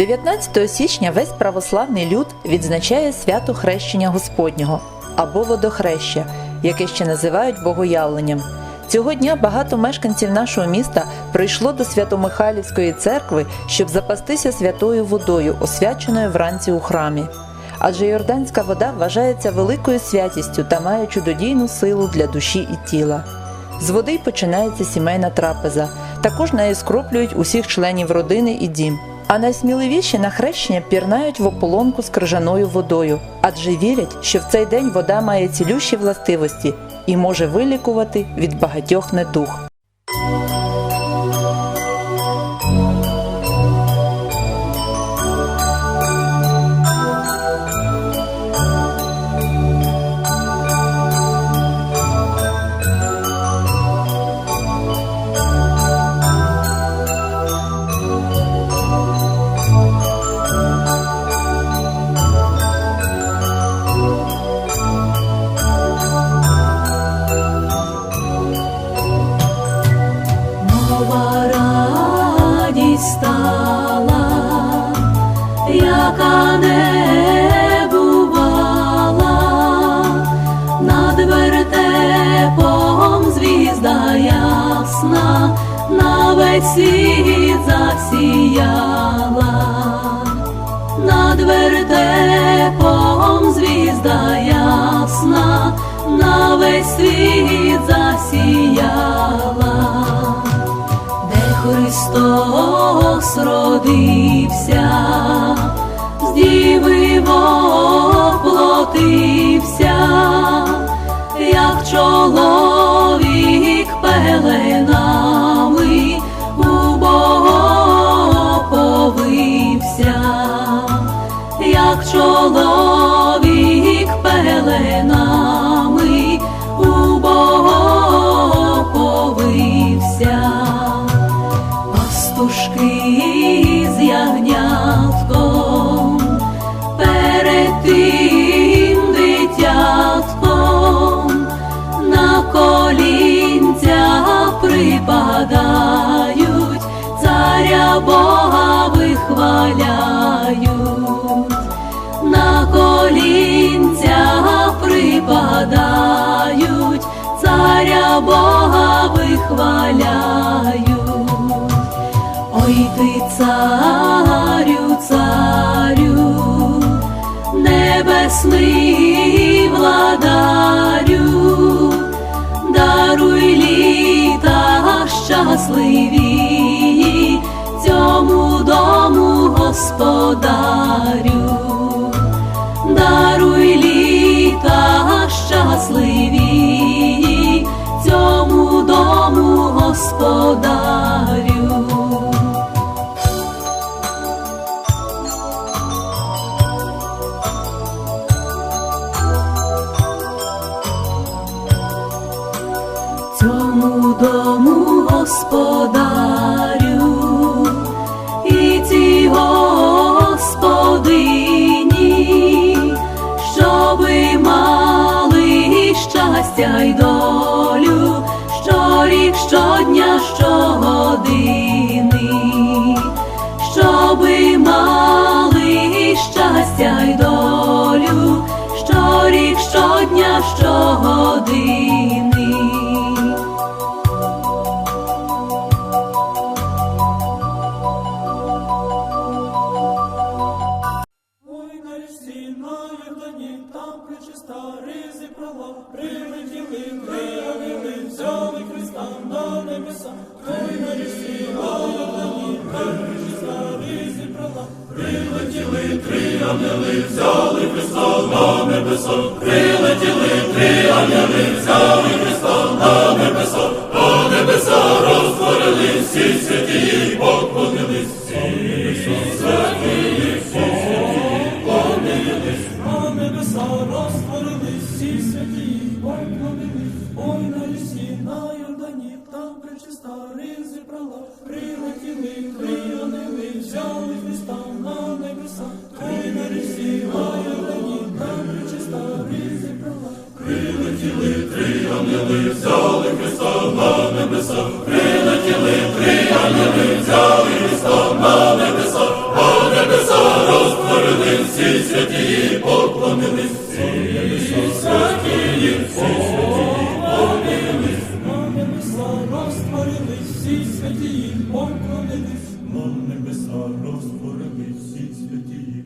19 січня весь православний люд відзначає свято хрещення Господнього або водохреща, яке ще називають богоявленням. Цього дня багато мешканців нашого міста прийшло до Свято-Михайлівської церкви, щоб запастися святою водою, освяченою вранці у храмі. Адже йорданська вода вважається великою святістю та має чудодійну силу для душі і тіла. З води починається сімейна трапеза. Також нею скроплюють усіх членів родини і дім. А найсміливіші на хрещення пірнають в ополонку з крижаною водою, адже вірять, що в цей день вода має цілющі властивості і може вилікувати від багатьох недуг. Не бувала, над вертепом звізда ясна, на весь світ засіяла, над вертепом звізда ясна, на весь світ засіяла. Де Христос родився, воплотився, як чоловік пеленами у Бога повився, як чоловік Бога вихваляють, на колінця припадають, царя Бога вихваляють. Ой ти царю, царю, небесний владарю, даруй літа щасливі цьому дому господарю, даруй літа щасливі цьому дому господарю. цьому дому господарю щастя й долю, щорік, щодня, щогодини, щоби мали щастя й долю, щорік, щодня, щогодини. Ой, на річці, на там причиста ризи права, прилетіли, виявили, взяли Христа на небеса. Ой, на різні на перші старі зібрала, прилетіли, три взяли Христа на небеса. Прилетіли, три взяли всі святі поклонились. Ой, на лісі, на Йордані, там причиста ризи брала. Прилетіли, крионили, взяли Христа на небеса. Ой, на лісі, на Йордані, там причиста ризи брала. Прилетіли, крионили, взяли Христа на небеса. Прилетіли, крионили, взяли всі святі, поклонились, всі святі, поклонились, небеса розтворились, всі святі, поклонились, на небеса розтворились, всі святі.